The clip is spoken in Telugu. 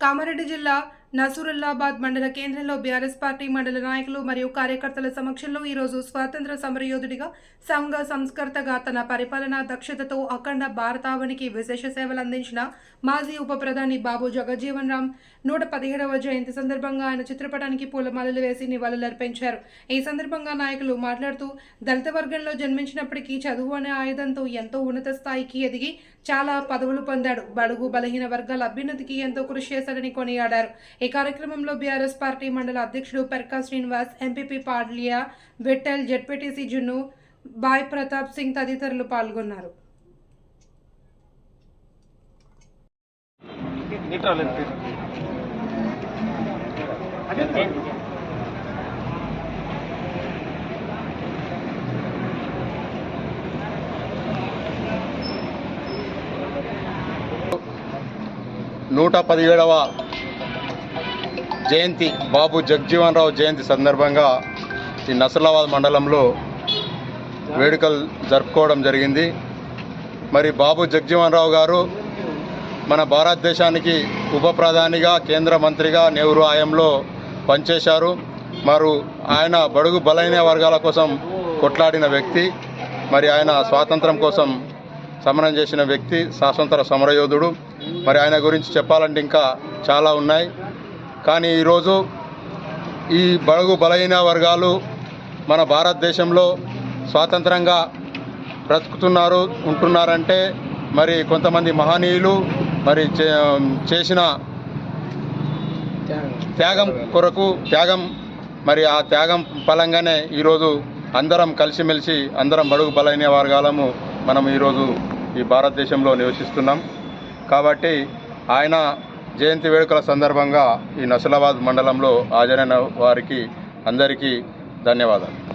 కామారెడ్డి జిల్లా నసూరుల్లాబాద్ మండల కేంద్రంలో బీఆర్ఎస్ పార్టీ మండల నాయకులు మరియు కార్యకర్తల సమక్షంలో ఈరోజు స్వాతంత్ర సమరయోధుడిగా సంఘ సంస్కర్తగా తన పరిపాలనా దక్షతతో అఖండ భారతావనికి విశేష సేవలు అందించిన మాజీ ఉప ప్రధాని బాబు జగజ్జీవన్ రామ్ నూట పదిహేడవ జయంతి సందర్భంగా ఆయన చిత్రపటానికి పూలమాలలు వేసి నివాళులర్పించారు. ఈ సందర్భంగా నాయకులు మాట్లాడుతూ దళిత వర్గంలో జన్మించినప్పటికీ చదువు అనే ఆయుధంతో ఎంతో ఉన్నత స్థాయికి ఎదిగి చాలా పదవులు పొందాడు. బడుగు బలహీన వర్గాల అభ్యున్నతికి ఎంతో కృషి చేశాడని కొనియాడారు. ఈ కార్యక్రమంలో బీఆర్ఎస్ పార్టీ మండల అధ్యక్షుడు పెర్కా శ్రీనివాస్ ఎంపీపీ పాడ్లియా విఠల్ జడ్పీటీసీ జున్ను బాయ్ ప్రతాప్ సింగ్ తదితరులు పాల్గొన్నారు. నూట పదిహేడవ జయంతి బాబు జగ్జీవన్ రావు జయంతి సందర్భంగా ఈ నసలాబాద్ మండలంలో వేడుకలు జరుపుకోవడం జరిగింది. మరి బాబు జగ్జీవన్ రావు గారు మన భారతదేశానికి ఉప ప్రధానిగా కేంద్ర మంత్రిగా నెహ్రూ హయాంలో పనిచేశారు. మరి ఆయన బడుగు బలైన వర్గాల కోసం కొట్లాడిన వ్యక్తి. మరి ఆయన స్వాతంత్రం కోసం సమరం చేసిన వ్యక్తి స్వాతంత్ర సమరయోధుడు. మరి ఆయన గురించి చెప్పాలంటే ఇంకా చాలా ఉన్నాయి. కానీ ఈరోజు ఈ బడుగు బలహీన వర్గాలు మన భారతదేశంలో స్వాతంత్రంగా బ్రతుకుతున్నారు ఉంటున్నారంటే మరి కొంతమంది మహనీయులు మరి చే- చేసిన త్యాగం కొరకు త్యాగం మరి ఆ త్యాగం ఫలంగానే ఈరోజు అందరం కలిసిమెలిసి అందరం బడుగు బలైన వర్గాలము మనం ఈరోజు ఈ భారతదేశంలో నివసిస్తున్నాం. కాబట్టి ఆయన జయంతి వేడుకల సందర్భంగా ఈ నసలాబాద్ మండలంలో హాజరైన వారికి అందరికీ ధన్యవాదాలు.